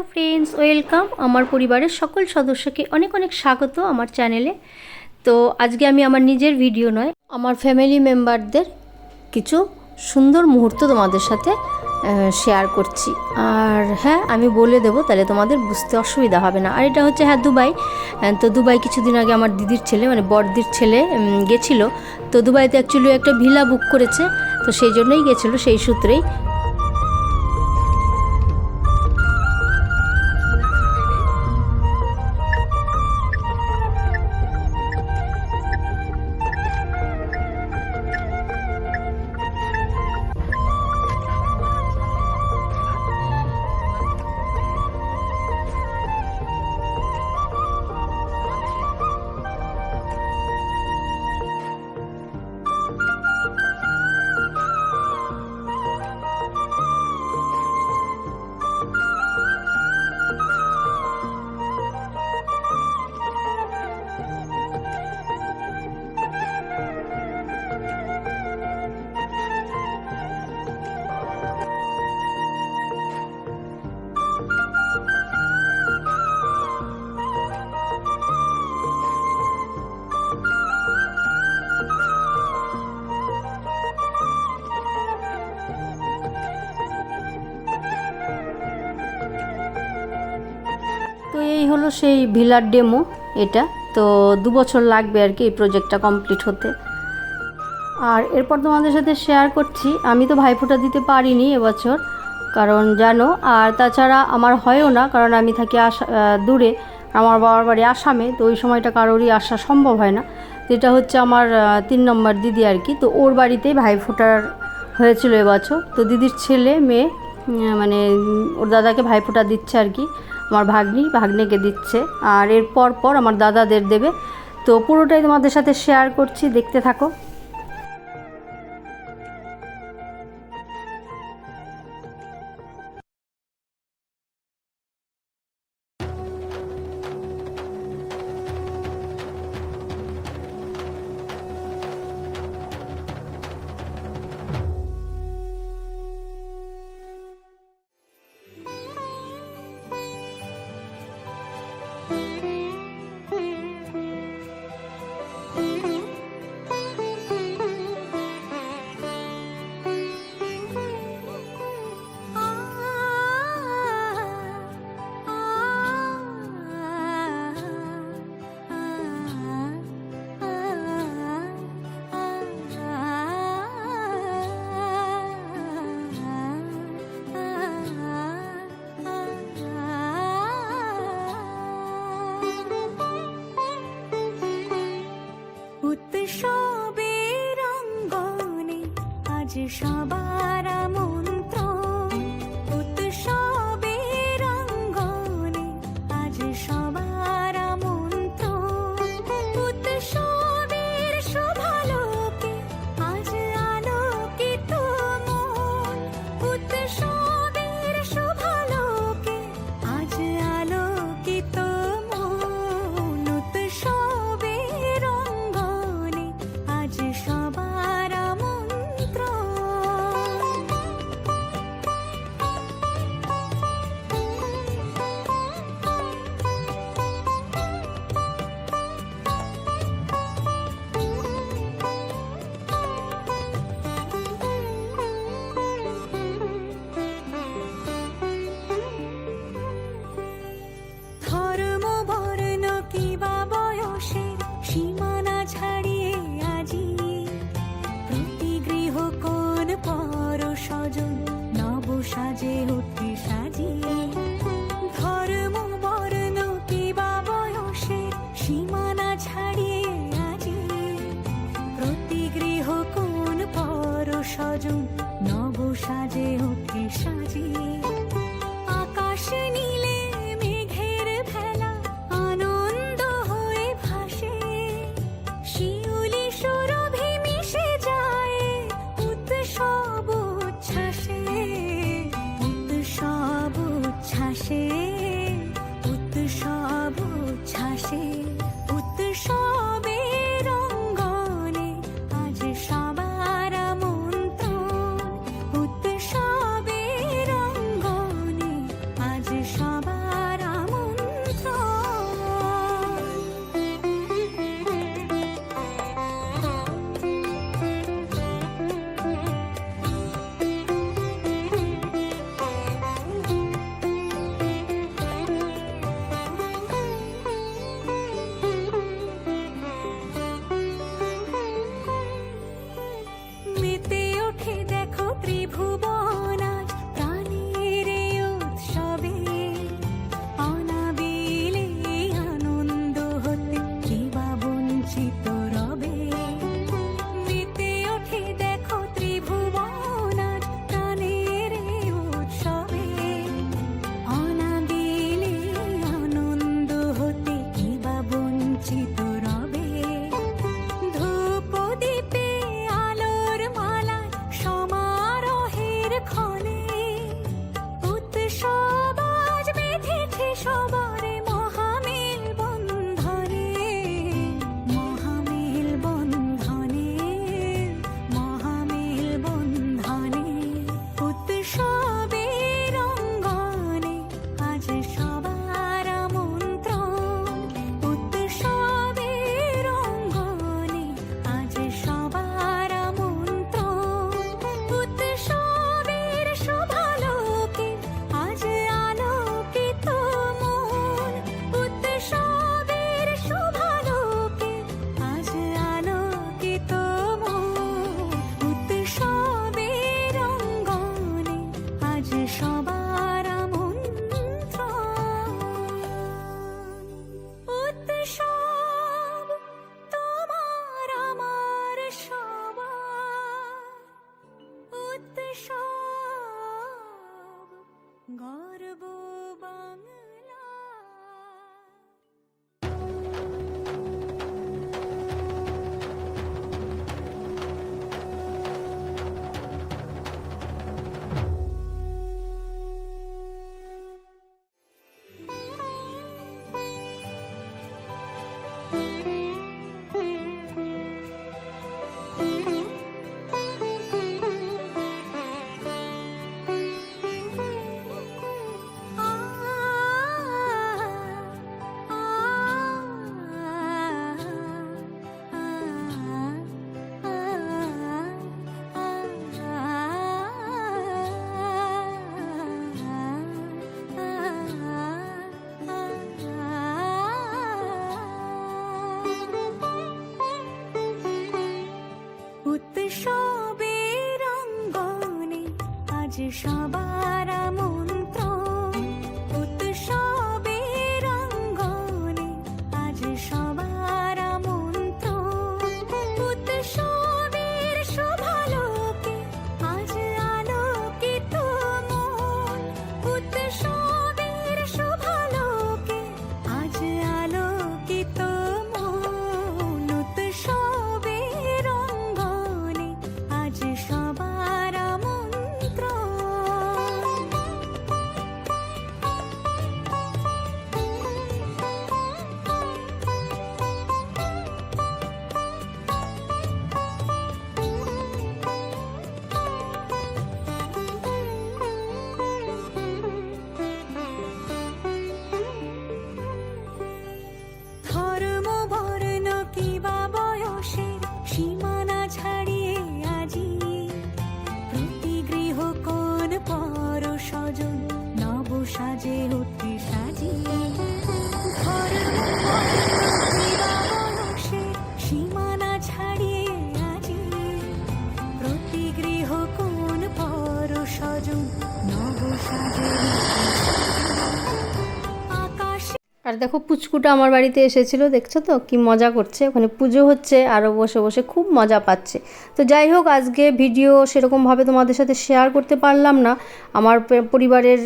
Hello friends, welcome. আমার পরিবারের সকল সদস্যকে অনেক অনেক স্বাগত আমার চ্যানেলে। তো আজকে আমি আমার নিজের ভিডিও নয়, আমার ফ্যামিলি মেম্বারদের কিছু সুন্দর মুহূর্ত তোমাদের সাথে শেয়ার করছি। আর হ্যাঁ আমি বলে দেবো, তাহলে তোমাদের বুঝতে অসুবিধা হবে না। আর এটা হচ্ছে হ্যাঁ দুবাই। তো দুবাই কিছুদিন আগে আমার দিদির ছেলে মানে বড়দির ছেলে গেছিল। তো দুবাইতে অ্যাকচুয়ালি একটা ভিলা বুক করেছে, তো সেই জন্যই গেছিল, সেই সূত্রেই। এই হলো সেই ভিলার ডেমো এটা। তো দু বছর লাগবে আর কি এই প্রজেক্টটা কমপ্লিট হতে। আর এরপর তোমাদের সাথে শেয়ার করছি, আমি তো ভাইফোঁটা দিতে পারিনি এবছর, কারণ জানো, আর তাছাড়া আমার হয়ও না, কারণ আমি থাকি আসা দূরে, আমার বাবার বাড়ি আসামে, তো ওই সময়টা কারোরই আসা সম্ভব হয় না। এটা হচ্ছে আমার তিন নম্বর দিদি আর কি, তো ওর বাড়িতেই ভাইফোঁটার হয়েছিল এবছর। তো দিদির ছেলে, মেয়ে মানে ওর দাদাকে ভাইফোঁটা দিচ্ছে আর কি। আমার ভাগ্নি, ভাগ্নেকে দিচ্ছে। আর এর পর পর আমার দাদাদের দেবে। তো পুরোটাই তোমাদের সাথে শেয়ার করছি, দেখতে থাকো। আজ সবার স্বজন নব সাজে অতি সব গর্ব বাংলা সবার আমন্ত্রণ আর দেখো পুচকুটা আমার বাড়িতে এসেছিল, দেখছ তো? কি মজা করছে। ওখানে পুজো হচ্ছে আরও বসে বসে খুব মজা পাচ্ছে। তো যাই হোক, আজকে ভিডিও সেরকমভাবে তোমাদের সাথে শেয়ার করতে পারলাম না। আমার পরিবারের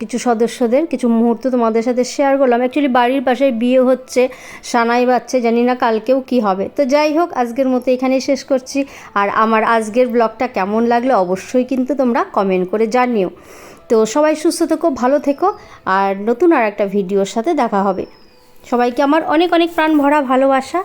কিছু সদস্যদের কিছু মুহূর্ত তোমাদের সাথে শেয়ার করলাম। অ্যাকচুয়ালি বাড়ির পাশে বিয়ে হচ্ছে, সানাই বাচ্চে, জানি না কালকেও কি হবে। তো যাই হোক, আজকের মতো এখানেই শেষ করছি। আর আমার আজকের ব্লগটা কেমন লাগল অবশ্যই কিন্তু তোমরা কমেন্ট করে জানিও। তো সবাই সুস্থ থেকো, ভালো থেকো, আর নতুন আর একটা ভিডিওর সাথে দেখা হবে। সবাইকে আমার অনেক অনেক প্রাণ ভরা ভালোবাসা।